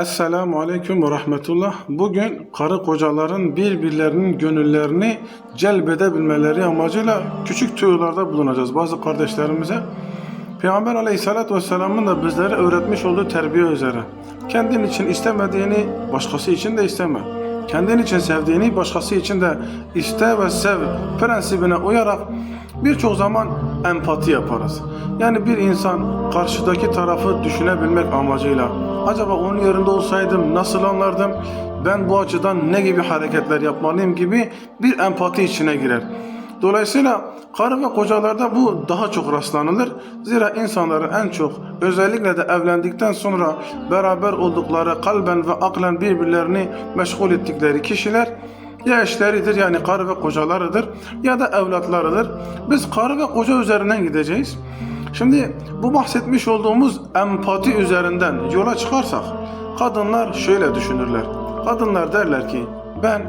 Esselamu Aleyküm ve Rahmetullah. Bugün karı kocaların birbirlerinin gönüllerini celbedebilmeleri amacıyla küçük tüyolarda bulunacağız bazı kardeşlerimize. Peygamber Aleyhisselatü Vesselam'ın da bizlere öğretmiş olduğu terbiye üzere. Kendin için istemediğini başkası için de isteme. Kendin için sevdiğini başkası için de iste ve sev prensibine uyarak birçok zaman empati yaparız. Yani bir insan karşıdaki tarafı düşünebilmek amacıyla acaba onun yerinde olsaydım nasıl anlardım? Ben bu açıdan ne gibi hareketler yapmalıyım gibi bir empati içine girer. Dolayısıyla karı ve kocalarda bu daha çok rastlanılır. Zira insanların en çok özellikle de evlendikten sonra beraber oldukları kalben ve aklen birbirlerini meşgul ettikleri kişiler ya eşleridir yani karı ve kocalarıdır ya da evlatlarıdır. Biz karı ve koca üzerinden gideceğiz. Şimdi bu bahsetmiş olduğumuz empati üzerinden yola çıkarsak kadınlar şöyle düşünürler. Kadınlar derler ki ben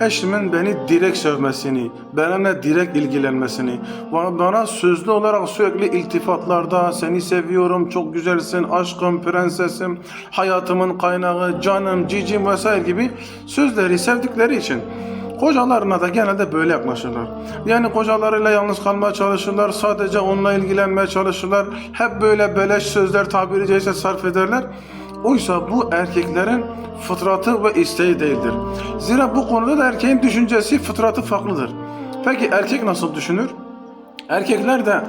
eşimin beni direkt sevmesini, benimle direkt ilgilenmesini, bana, sözlü olarak sürekli iltifatlarda seni seviyorum, çok güzelsin, aşkım, prensesim, hayatımın kaynağı, canım, cicim vesaire gibi sözleri sevdikleri için Kocalarına da genelde böyle yaklaşırlar. Yani kocalarıyla yalnız kalmaya çalışırlar, sadece onunla ilgilenmeye çalışırlar. Hep böyle beleş sözler tabiri caizse sarf ederler. Oysa bu erkeklerin fıtratı ve isteği değildir. Zira bu konuda da erkeğin düşüncesi, fıtratı farklıdır. Peki erkek nasıl düşünür? Erkekler de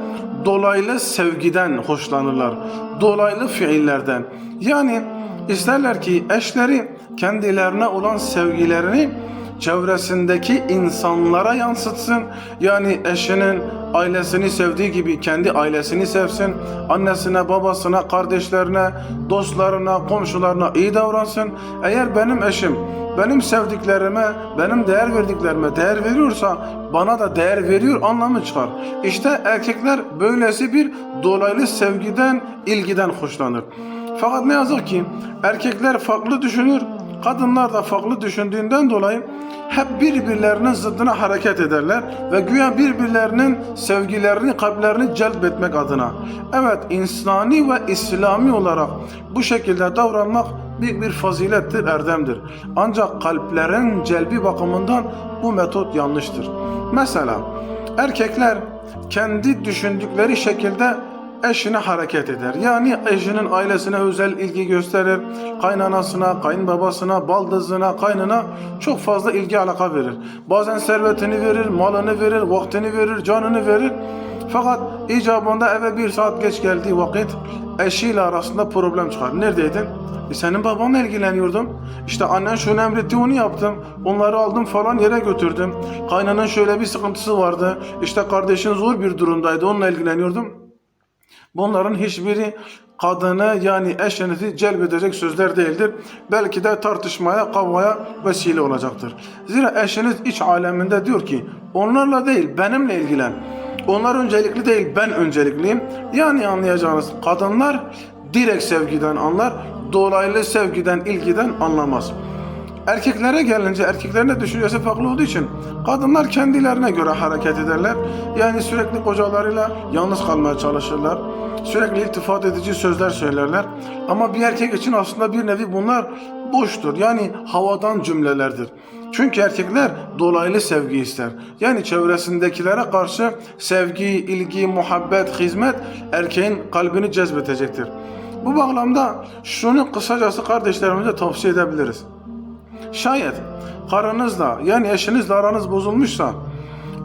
dolaylı sevgiden hoşlanırlar. Dolaylı fiillerden. Yani isterler ki eşleri kendilerine olan sevgilerini çevresindeki insanlara yansıtsın. Yani eşinin ailesini sevdiği gibi kendi ailesini sevsin. Annesine, babasına, kardeşlerine, dostlarına, komşularına iyi davransın. Eğer benim eşim benim sevdiklerime, benim değer verdiklerime değer veriyorsa bana da değer veriyor anlamı çıkar. İşte erkekler böylesi bir dolaylı sevgiden, ilgiden hoşlanır. Fakat ne yazık ki erkekler farklı düşünür, kadınlar da farklı düşündüğünden dolayı hep birbirlerinin zıddına hareket ederler ve güya birbirlerinin sevgilerini, kalplerini celbetmek adına. Evet, insani ve İslami olarak bu şekilde davranmak büyük bir fazilettir, erdemdir. Ancak kalplerin celbi bakımından bu metot yanlıştır. Mesela erkekler kendi düşündükleri şekilde eşine hareket eder. Yani eşinin ailesine özel ilgi gösterir. Kaynanasına, kayınbabasına, baldızına, kaynına çok fazla ilgi alaka verir. Bazen servetini verir, malını verir, vaktini verir, canını verir. Fakat icabında eve bir saat geç geldiği vakit eşiyle arasında problem çıkar. Neredeydin? E senin babanla ilgileniyordum. İşte annen şunu emretti onu yaptım. Onları aldım falan yere götürdüm. Kaynanın şöyle bir sıkıntısı vardı. İşte kardeşin zor bir durumdaydı onunla ilgileniyordum. Bunların hiçbiri kadını yani eşinizi celbedecek sözler değildir. Belki de tartışmaya, kavgaya vesile olacaktır. Zira eşiniz iç aleminde diyor ki onlarla değil benimle ilgilen. Onlar öncelikli değil ben öncelikliyim. Yani anlayacağınız kadınlar direkt sevgiden anlar, dolaylı sevgiden, ilgiden anlamaz. Erkeklere gelince erkeklerin de düşüncesi farklı olduğu için kadınlar kendilerine göre hareket ederler. Yani sürekli kocalarıyla yalnız kalmaya çalışırlar. Sürekli iltifat edici sözler söylerler. Ama bir erkek için aslında bir nevi bunlar boştur. Yani havadan cümlelerdir. Çünkü erkekler dolaylı sevgi ister. Yani çevresindekilere karşı sevgi, ilgi, muhabbet, hizmet erkeğin kalbini cezbedecektir. Bu bağlamda şunu kısacası kardeşlerimize tavsiye edebiliriz. Şayet karınızla yani eşinizle aranız bozulmuşsa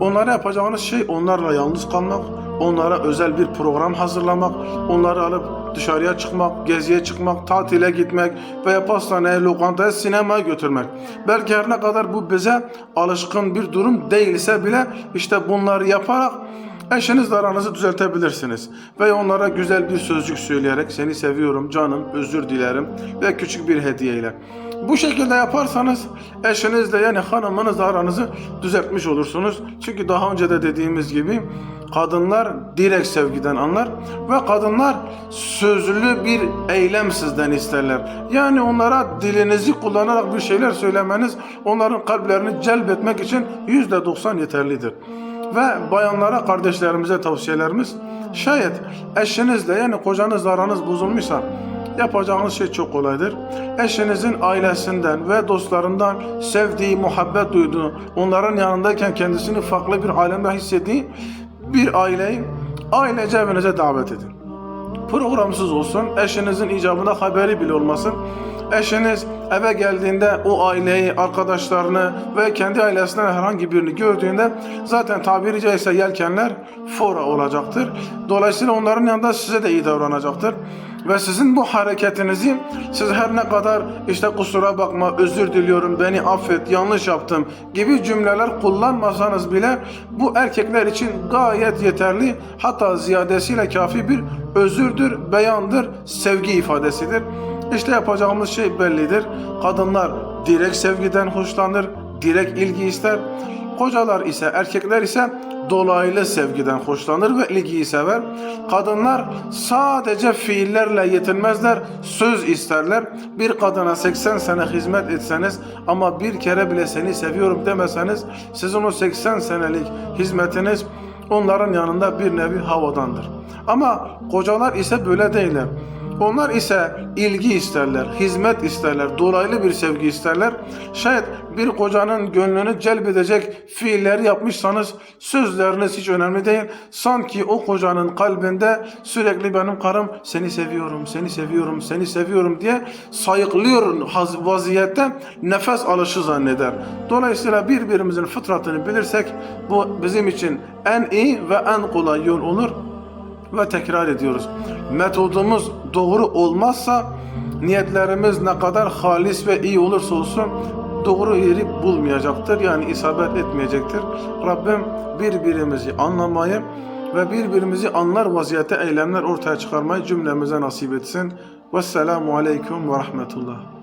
onlara yapacağınız şey onlarla yalnız kalmak, onlara özel bir program hazırlamak, onları alıp dışarıya çıkmak, geziye çıkmak, tatile gitmek veya pastaneye, lokantaya, sinemaya götürmek. Belki her ne kadar bu bize alışkın bir durum değilse bile işte bunları yaparak Eşinizle aranızı düzeltebilirsiniz. Ve onlara güzel bir sözcük söyleyerek seni seviyorum canım, özür dilerim ve küçük bir hediyeyle. Bu şekilde yaparsanız eşinizle yani hanımınızla aranızı düzeltmiş olursunuz. Çünkü daha önce de dediğimiz gibi kadınlar direkt sevgiden anlar ve kadınlar sözlü bir eylem sizden isterler. Yani onlara dilinizi kullanarak bir şeyler söylemeniz onların kalplerini celbetmek için yüzde doksan yeterlidir. Ve bayanlara kardeşlerimize tavsiyelerimiz şayet eşinizle yani kocanızla aranız bozulmuşsa Yapacağınız şey çok kolaydır. Eşinizin ailesinden ve dostlarından sevdiği, muhabbet duyduğu, onların yanındayken kendisini farklı bir alemde hissettiği bir aileyi ailece evinize davet edin programsız olsun, eşinizin icabında haberi bile olmasın. Eşiniz eve geldiğinde o aileyi, arkadaşlarını ve kendi ailesinden herhangi birini gördüğünde zaten tabiri caizse yelkenler fora olacaktır. Dolayısıyla onların yanında size de iyi davranacaktır. Ve sizin bu hareketinizi siz her ne kadar işte kusura bakma, özür diliyorum, beni affet, yanlış yaptım gibi cümleler kullanmasanız bile bu erkekler için gayet yeterli hatta ziyadesiyle kafi bir özürdür, beyandır, sevgi ifadesidir. İşte yapacağımız şey bellidir. Kadınlar direkt sevgiden hoşlanır, direkt ilgi ister. Kocalar ise, erkekler ise dolaylı sevgiden hoşlanır ve ilgiyi sever. Kadınlar sadece fiillerle yetinmezler, söz isterler. Bir kadına 80 sene hizmet etseniz ama bir kere bile seni seviyorum demeseniz sizin o 80 senelik hizmetiniz onların yanında bir nevi havadandır. Ama kocalar ise böyle değiller. Onlar ise ilgi isterler, hizmet isterler, dolaylı bir sevgi isterler. Şayet bir kocanın gönlünü celbedecek fiilleri yapmışsanız sözleriniz hiç önemli değil. Sanki o kocanın kalbinde sürekli benim karım seni seviyorum, seni seviyorum, seni seviyorum diye sayıklıyor vaziyette nefes alışı zanneder. Dolayısıyla birbirimizin fıtratını bilirsek bu bizim için en iyi ve en kolay yol olur ve tekrar ediyoruz. Metodumuz doğru olmazsa niyetlerimiz ne kadar halis ve iyi olursa olsun doğru yeri bulmayacaktır. Yani isabet etmeyecektir. Rabbim birbirimizi anlamayı ve birbirimizi anlar vaziyette eylemler ortaya çıkarmayı cümlemize nasip etsin. Vesselamu aleyküm ve rahmetullah.